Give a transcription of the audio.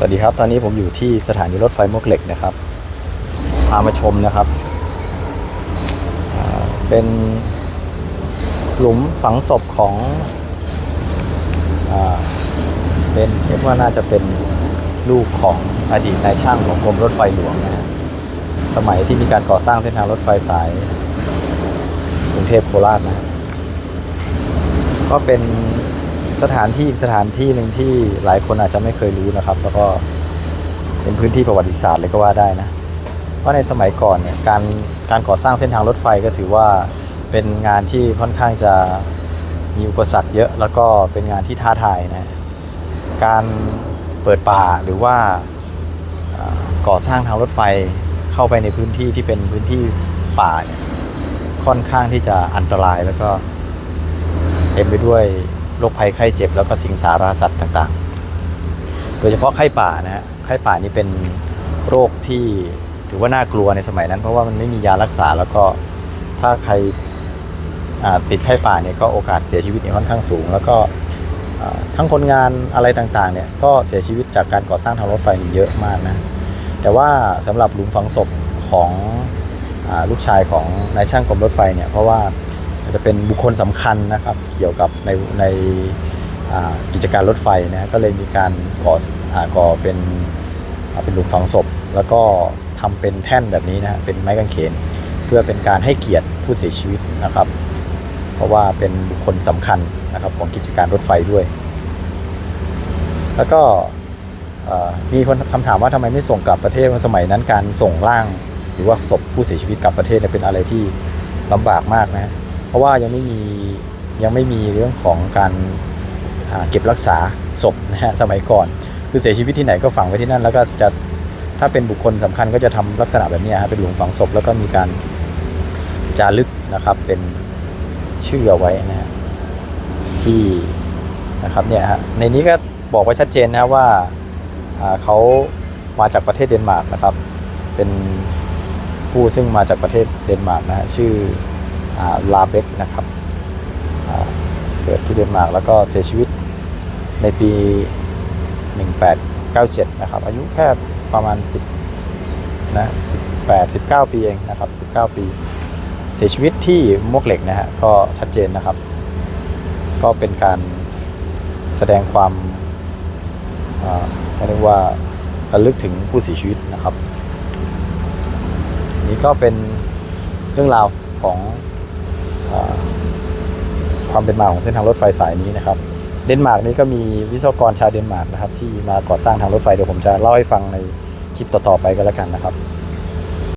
สวัสดีครับ ตอนนี้ผมอยู่ที่สถานีรถไฟมวกเหล็กนะครับ พามาชมนะครับ เป็นหลุมฝังศพของอเป็นเรียกว่าน่าจะเป็นลูกของอดีตนายช่างของกรมรถไฟหลวงนะสมัยที่มีการก่อสร้างเส้นทางรถไฟสายกรุงเทพโคราชนะ ก็เป็น สถานที่อีกสถานที่หนึ่งที่หลายคนอาจจะไม่เคยรู้นะครับ แล้วก็เป็นพื้นที่ประวัติศาสตร์เลยก็ว่าได้นะ เพราะในสมัยก่อนเนี่ยการการก่อสร้างเส้นทางรถไฟก็ถือว่าเป็นงานที่ค่อนข้างจะมีอุปสรรคเยอะแล้วก็เป็นงานที่ท้าทายนะการเปิดป่าหรือว่าอ่าก่อสร้างทางรถไฟเข้าไปในพื้นที่ที่เป็นพื้นที่ป่าเนี่ยค่อนข้างที่จะอันตรายแล้วก็เต็มไปด้วย โรคภัยไข้เจ็บแล้วก็สิงสาราสัตว์ต่างๆ โดยเฉพาะไข้ป่านะฮะไข้ป่านี่เป็นโรคที่ถือว่าน่ากลัวในสมัยนั้น เพราะว่ามันไม่มียารักษาแล้วก็ถ้าใครติดไข้ป่าเนี่ยก็โอกาสเสียชีวิตเนี่ยค่อนข้างสูง แล้วก็ทั้งคนงานอะไรต่างๆเนี่ยก็เสียชีวิตจากการก่อสร้างทางรถไฟเยอะมากนะแต่ว่าสำหรับหลุมฝังศพของอลูกชายของนายช่างกรมรถไฟเนี่ยเพราะว่า จะเป็นบุคคลสำคัญนะครับ เกี่ยวกับในในกิจการรถไฟนะก็เลยมีการก่ออาก่อเป็นเป็นหลุมฝังศพ แล้วก็ทำเป็นแท่นแบบนี้นะเป็นไม้กางเขน เพื่อเป็นการให้เกียรติผู้เสียชีวิตนะครับ เพราะว่าเป็นบุคคลสำคัญนะครับของกิจการรถไฟด้วย แล้วก็มีคนคำถามว่าทำไมไม่ส่งกลับประเทศว่าสมัยนั้นการส่งร่าง หรือว่าศพผู้เสียชีวิตกลับประเทศเป็นอะไรที่ลำบากมากนะ เพราะว่ายังไม่มียังไม่มีเรื่องของการาเก็บรักษาศพนะฮะสมัยก่อน คือเสียชีวิตที่ไหนก็ฝังไว้ที่นั่น แล้วก็จะถ้าเป็นบุคคลสำคัญก็จะทำลักษณะแบบนี้ฮะเป็นหลุมฝังศพแล้วก็มีการจารึกนะครับเป็นชื่อเอาไว้นะฮะที่นะครับเนี่ยฮะในนี้ก็บอกไว้ชัดเจนนะว่าอ่าเขามาจากประเทศเดนมาร์กนะครับ เป็นผู้ซึ่งมาจากประเทศเดนมาร์กนะฮะชื่อ ลาเบกนะครับเกิดที่เดนมาร์กแล้วก็เสียชีวิตในปี 1897 นะครับ อายุแค่ประมาณ 10นะ18 19 ปีเองนะครับ 19 ปี เสียชีวิตที่มวกเหล็กนะฮะก็ชัดเจนนะครับ ก็เป็นการแสดงความเรียกว่าระลึกถึงผู้เสียชีวิตนะครับ นี่ก็เป็นเรื่องราวของ ความเป็นมาของเส้นทางรถไฟสายนี้นะครับ เดนมาร์กนี้ก็มีวิศวกรชาวเดนมาร์กนะครับที่มาก่อสร้างทางรถไฟเดี๋ยวผมจะเล่าให้ฟังในคลิปต่อๆไปก็แล้วกันนะครับ